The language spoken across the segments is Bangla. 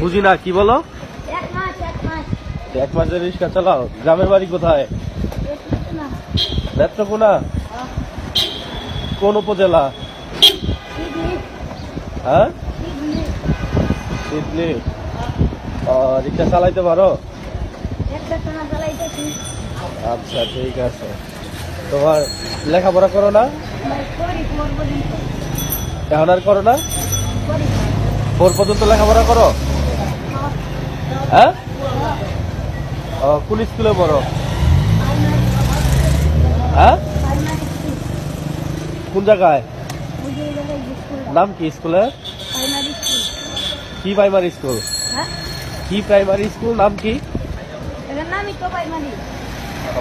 বুঝি না কি বলো? এক মাস রিক্সা চালাও। গ্রামের বাড়ি কোথায়? নেত্রকোনা কোন উপজেলা? হ্যাঁ? সিডনি। রিক্সা চালাইতে পারো? আচ্ছা ঠিক আছে। তোমার লেখাপড়া করো না? এখন আর করো না? ফোর পর্যন্ত লেখাপড়া করো? হ্যাঁ? ও, কোন স্কুলে পড়ো। হ্যাঁ? কোন জায়গায়? নাম কি স্কুলে? কি প্রাইমারি স্কুল কি প্রাইমারি স্কুল নাম কি?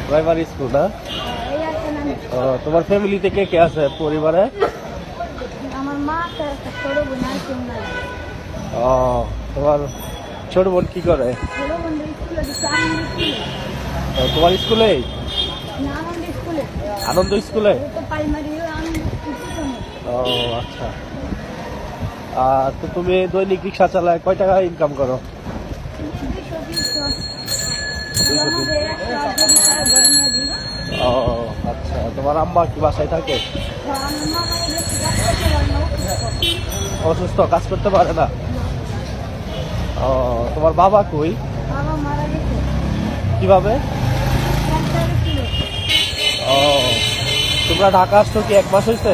প্রাইমারি স্কুল না? তোমার ফ্যামিলিতে কে কে আছে পরিবারে? আমার মা ছোট বোন আর তোমার ছোট বোন কি করে? তোমার স্কুলে? আনন্দ স্কুলে? ও আচ্ছা। আর তো তুমি দৈনিক রিক্সা চালায় কয় টাকা ইনকাম করো? ও আচ্ছা। তোমার আম্মা কি বাসায় থাকে। অসুস্থ কাজ করতে পারে না? তোমার বাবা কই? বাবা মারা গেছে। কীভাবে? ও তোমরা ঢাকা আসছো কি এক মাস হয়েছে।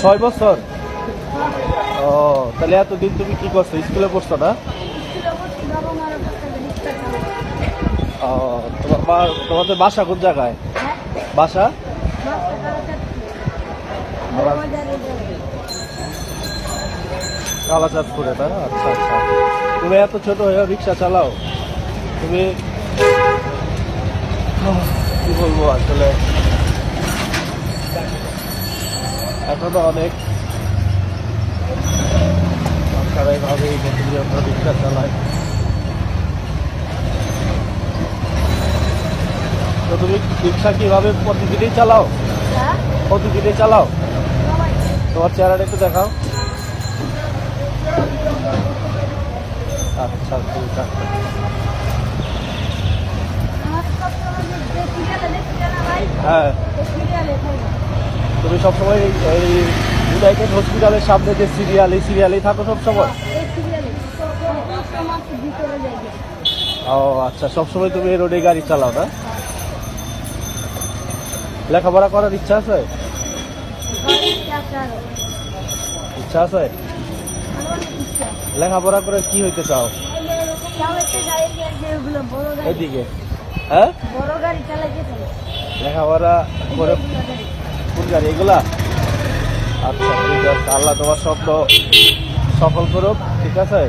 ছয় বছর। ও তাহলে এতদিন তুমি কি করছ? স্কুলে পড়ছো না? তোমার তোমাদের বাসা কোন জায়গায়? হ্যাঁ? বাসা? কারাতে বাজারে না? আচ্ছা আচ্ছা। তুমি এত ছোট হয়ে রিক্সা চালাও? তুমি কি বলব আসলে? এখনও অনেক সরকার এইভাবেই নতুন রিক্সা চালায়। তো তুমি রিক্সা কীভাবে প্রতিদিনই চালাও? হ্যাঁ? প্রতিদিনই চালাও? তোমার চেহারাটা একটু দেখাও। আচ্ছা না ভাই হ্যাঁ। তুমি হসপিটালের সামনে যে সিরিয়ালেই থাকো ও আচ্ছা সবসময় তুমি রোডে গাড়ি চালাও না? লেখাপড়া করার ইচ্ছা আছে? ইচ্ছা আছে? লেখাপড়া করে কি হইতে চাও? এদিকে। হ্যাঁ? লেখাপড়া করে কোন গাড়ি? এগুলা? আচ্ছা ঠিক আছে। আল্লাহ তোমার স্বপ্ন সফল করুক, ঠিক আছে?